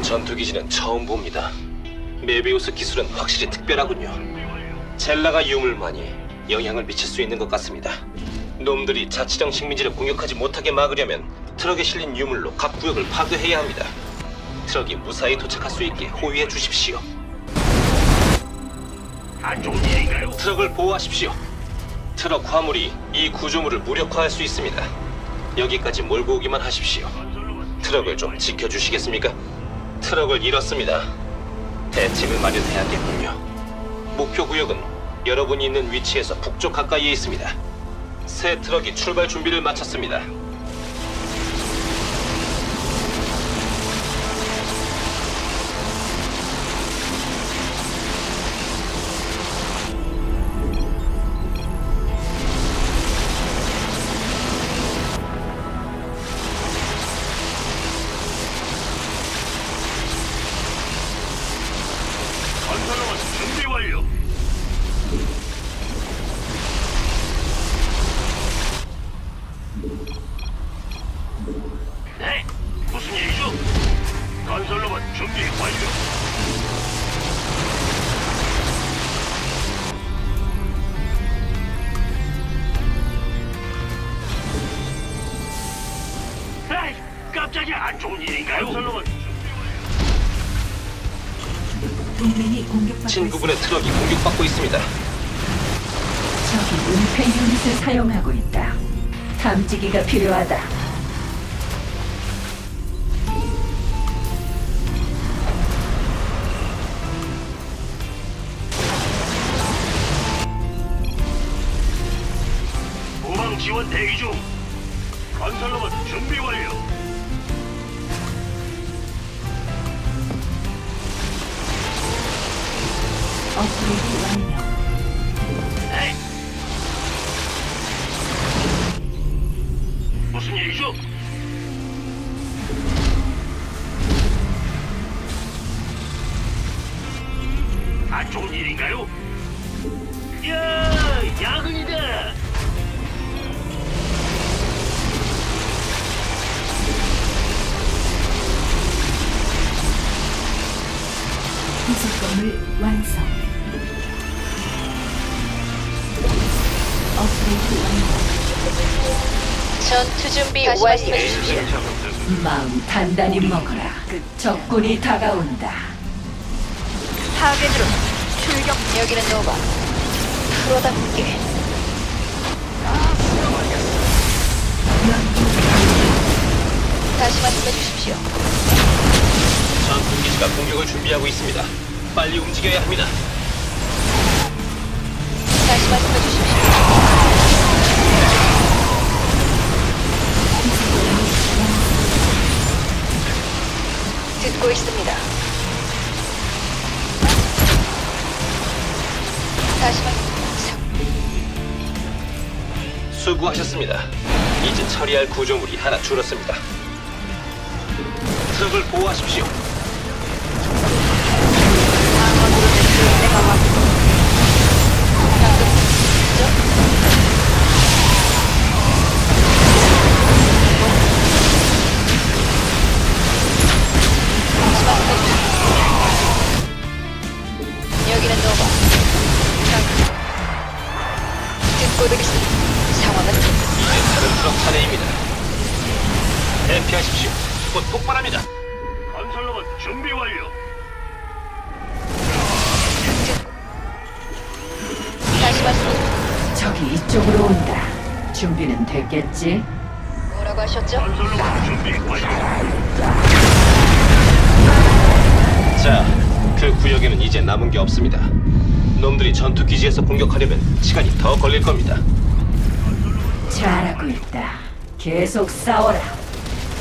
이런 전투기지는 처음 봅니다. 메비우스 기술은 확실히 특별하군요. 젤라가 유물만이 영향을 미칠 수 있는 것 같습니다. 놈들이 자치령 식민지를 공격하지 못하게 막으려면 트럭에 실린 유물로 각 구역을 파괴해야 합니다. 트럭이 무사히 도착할 수 있게 호위해 주십시오. 안 좋은 일인가요? 트럭을 보호하십시오. 트럭 화물이 이 구조물을 무력화할 수 있습니다. 여기까지 몰고 오기만 하십시오. 트럭을 좀 지켜주시겠습니까? 트럭을 잃었습니다. 대책을 마련해야겠군요. 목표 구역은 여러분이 있는 위치에서 북쪽 가까이에 있습니다. 새 트럭이 출발 준비를 마쳤습니다. 깜짝이야. 안 좋은 일인가요? 건설로만 동맹이 공격받고 친구분의 트럭이 공격받고 있습니다. 적이 은폐 유닛을 사용하고 있다. 탐지기가 필요하다. 업그레이드 완료. 네. 무슨 일이죠? 안 좋은 일인가요? 야, 야근이다. 부속 건물 완성. 완료. 전투 준비 주십시오. 마음 단단히 먹어라. 적군이 다가온다. 타겟으로 출격. 여기는 노바. 프로답게 다시 말씀해 주십시오. 전투기지가 공격을 준비하고 있습니다. 빨리 움직여야 합니다. 다시 말씀해 주십시오. 듣고 있습니다. 다시 말씀. 수고하셨습니다. 이제 처리할 구조물이 하나 줄었습니다. 트럭을 보호하십시오. 적이 이쪽으로 온다. 준비는 됐겠지? 뭐라고 하셨죠? 건설로만 준비 완료. 자, 그 구역에는 이제 남은 게 없습니다. 놈들이 전투 기지에서 공격하려면 시간이 더 걸릴 겁니다. 잘하고 있다. 계속 싸워라.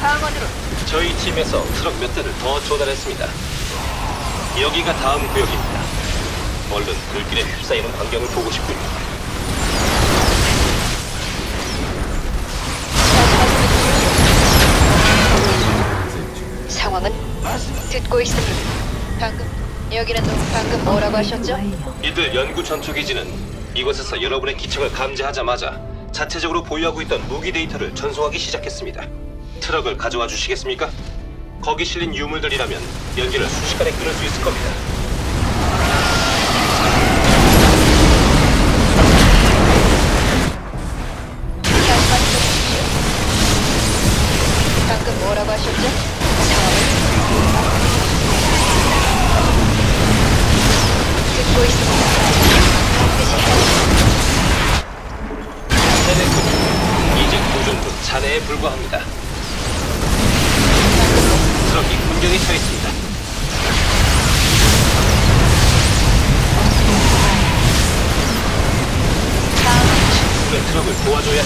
방어드로 저희 팀에서 트럭 몇 대를 더 조달했습니다. 여기가 다음 구역입니다. 얼른 불길에 휩싸이는 광경을 보고 싶군요. 듣고 있습니다. 방금 여기는 노 방금 뭐라고 하셨죠? 이들 연구 전투 기지는 이곳에서 여러분의 기척을 감지하자마자 자체적으로 보유하고 있던 무기 데이터를 전송하기 시작했습니다. 트럭을 가져와 주시겠습니까? 거기 실린 유물들이라면 연기를 순식간에 끊을 수 있을 겁니다.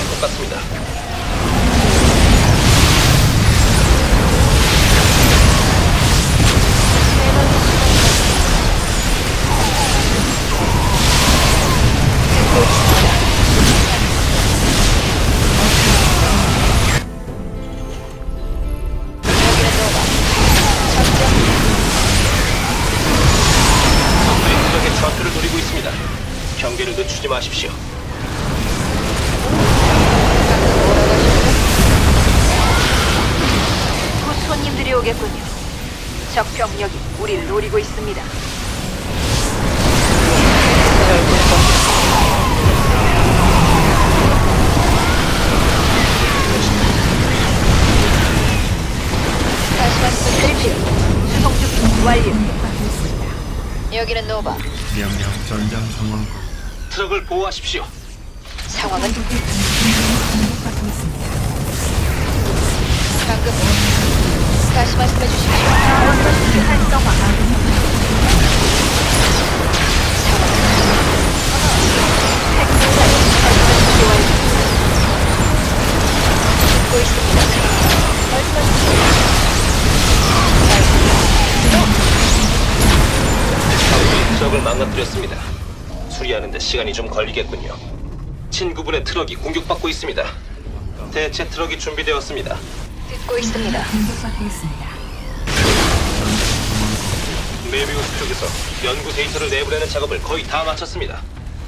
것 같습니다. 적 병력이 우리를 노리고 있습니다. 다시 말씀해 주십시오. 수송 준비 완료. 여기는 노바. 명령 전장 상황 트럭을 보호하십시오. 상황은 방금 뭐- 다시 말씀해 주십시오. 있습니다. 적들이 트럭을 망가뜨렸습니다. 수리하는데 시간이 좀 걸리겠군요. 친구분의 트럭이 공격받고 있습니다. 대체 트럭이 준비되었습니다. 듣고 있습니다. 메비우스 쪽에서 연구 데이터를 내보내는 작업을 거의 다 마쳤습니다.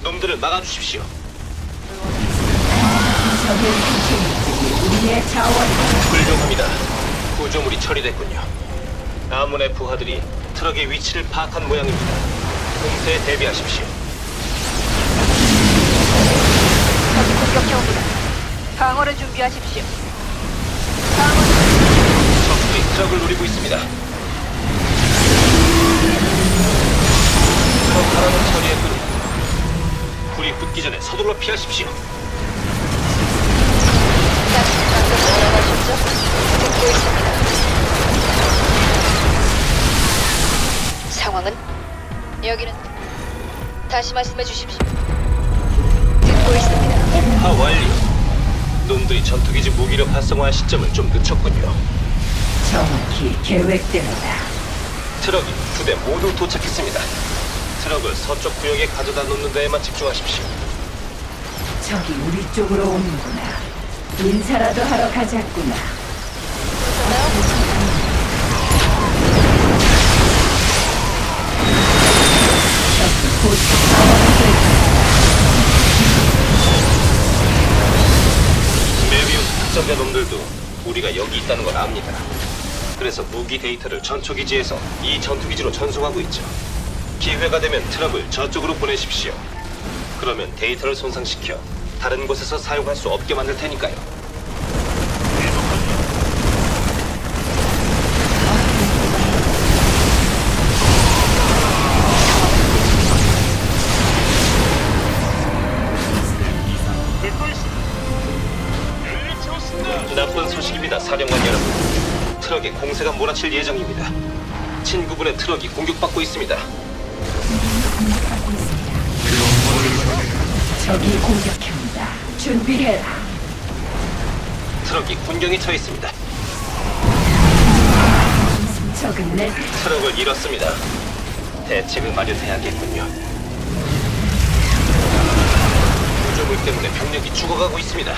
놈들을 막아주십시오. 적의 우리의 훌륭합니다. 구조물이 처리됐군요. 아문의 부하들이 트럭의 위치를 파악한 모양입니다. 공세에 대비하십시오. 적이 공격해옵니다. 방어를 준비하십시오. 트럭을 노리고 있습니다. 트럭 하나는 처리했군요. 불이 붙기 전에 서둘러 피하십시오. 다시 방금 뭐라고 하셨죠? 듣고 있습니다. 상황은 여기는 다시 말씀해 주십시오. 듣고 있습니다. 하 완료. 놈들이 전투기지 무기력 활성화한 시점을 좀 늦췄군요. 정확히 계획대로다. 트럭이 두 대 모두 도착했습니다. 트럭을 서쪽 구역에 가져다 놓는 데에만 집중하십시오. 적이 우리 쪽으로 오는구나. 인사라도 하러 가자꾸나. 곧 메비우스 특전대 놈들도 우리가 여기 있다는 걸 압니다. 그래서 무기 데이터를 전초기지에서 이 전투기지로 전송하고 있죠. 기회가 되면 트럭을 저쪽으로 보내십시오. 그러면 데이터를 손상시켜 다른 곳에서 사용할 수 없게 만들 테니까요. 트럭에 공세가 몰아칠 예정입니다. 친구분의 트럭이 공격받고 있습니다. 적이 공격합니다. 준비해라. 트럭이 군경에 처해 있습니다. 적은 내 트럭을 잃었습니다. 대책을 마련해야겠군요. 구조물 때문에 병력이 죽어가고 있습니다.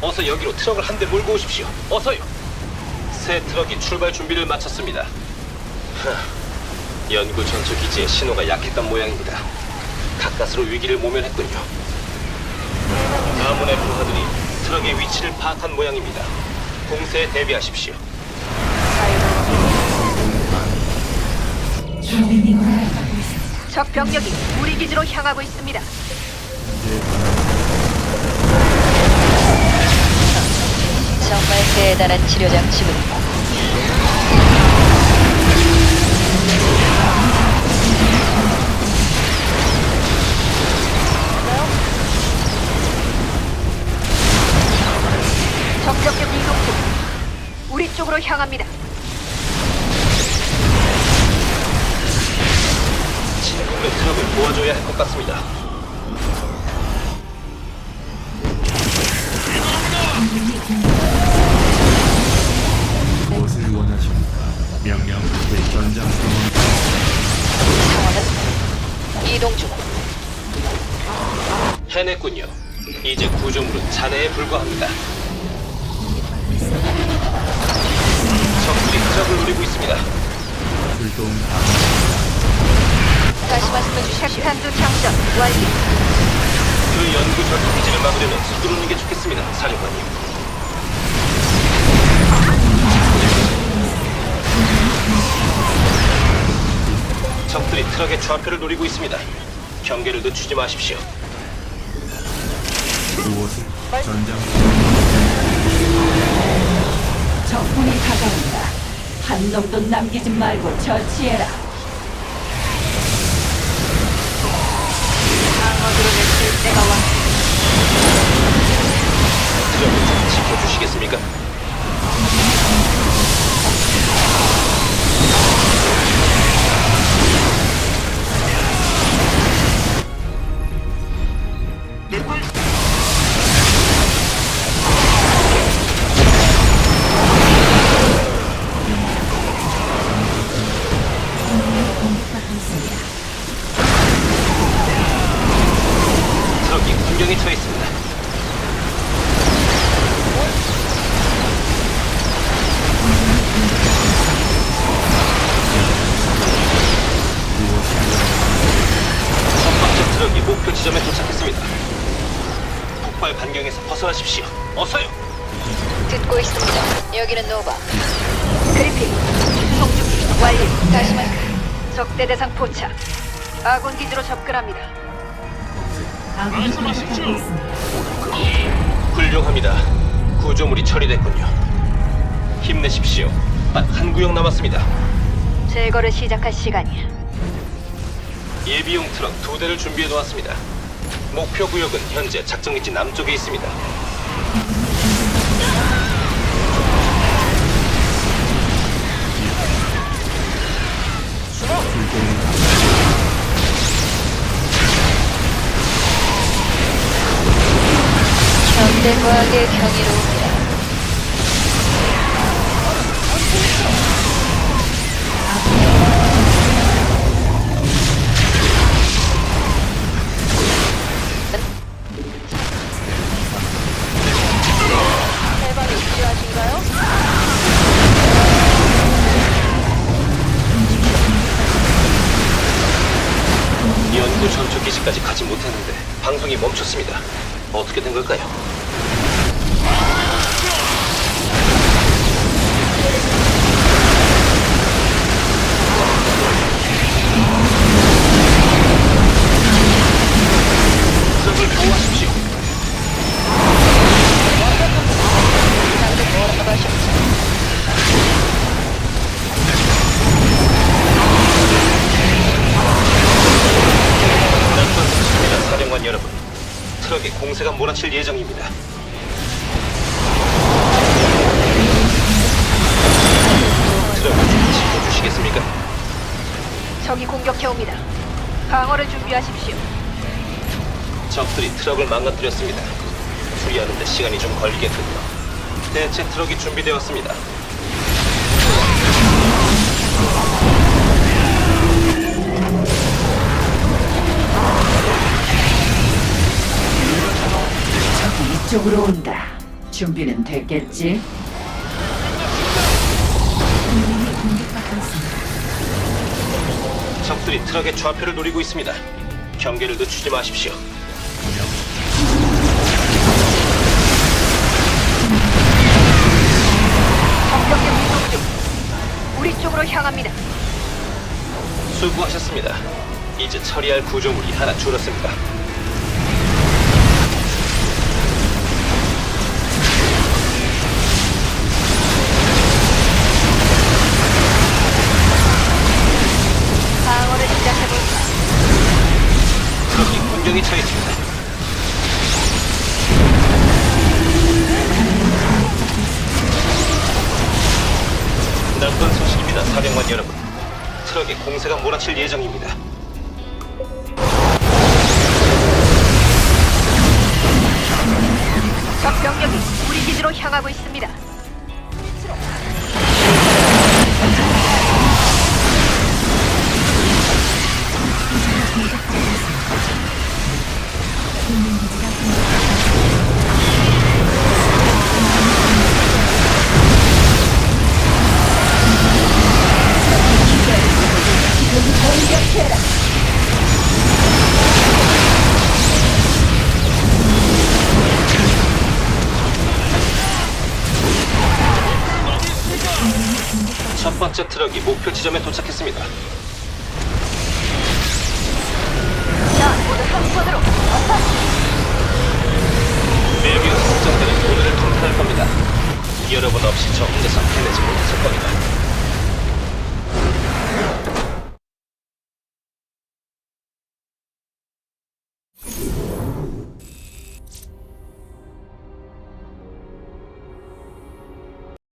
어서 여기로 트럭을 한 대 몰고 오십시오. 어서요. 새 트럭이 출발 준비를 마쳤습니다. 하, 연구 전투 기지의 신호가 약했던 모양입니다. 가까스로 위기를 모면했군요. 아문의 부하들이 트럭의 위치를 파악한 모양입니다. 공세에 대비하십시오. 적 병력이 우리 기지로 향하고 있습니다. 이 정말 대단한 치료 장치군요. 적 병력 이동 중. 우리 쪽으로 향합니다. 친구의 트럭을 도와줘야 할 것 같습니다. 무엇 명령 왜 전장 상황 상황은 이동 중. 해냈군요. 이제 구조물은 잔해에 불과합니다. 적들이 트럭을 노리고 있습니다. 출동 다시 말씀해 주십시오. 핵탄두 장전 완료. 그 연구 전투 기지를 막으려면 서두르는 게 좋겠습니다, 사령관님. 적들이 트럭의 좌표를 노리고 있습니다. 경계를 늦추지 마십시오. 무엇을 전장 적군이 다가온다. 한 놈도 남기지 말고 처치해라. 방어드로 냈을 때가 왔. 트럭을 좀 지켜주시겠습니까? 다시 말씀. 적대 대상 포착. 아군 기지로 접근합니다. 아군이 공격받고 있습니다. 훌륭합니다. 구조물이 처리됐군요. 힘내십시오. 딱 한 구역 남았습니다. 제거를 시작할 시간이야. 예비용 트럭 두 대를 준비해 놓았습니다. 목표 구역은 현재 작전기지 남쪽에 있습니다. 현대과학의 경이로움 연구 전투 기지까지 가지 못했는데 방송이 멈췄습니다. 어떻게 된 걸까요? 트럭에 공세가 몰아칠 예정입니다. 트럭을 지켜주시겠습니까? 적이 공격해 옵니다. 방어를 준비하십시오. 적들이 트럭을 망가뜨렸습니다. 수리하는데 시간이 좀 걸리겠군요. 대체 트럭이 준비되었습니다. 이 이쪽으로 온다. 준비는 됐겠지? 동맹이 공격받고 있습니다. 적들이 트럭의 좌표를 노리고 있습니다. 경계를 늦추지 마십시오. 적병력 이동 중. 우리 쪽으로 향합니다. 수고하셨습니다. 이제 처리할 구조물이 하나 줄었습니다. 우리 기지로 향하고 있습니다. 첫 번째 트럭이 목표 지점에 도착했습니다. 자, 모두 한 손으로 메비우스 특전대는 오늘을 통과할 겁니다. 여러분 없이 저 혼자서 해내지 못했을 겁니다.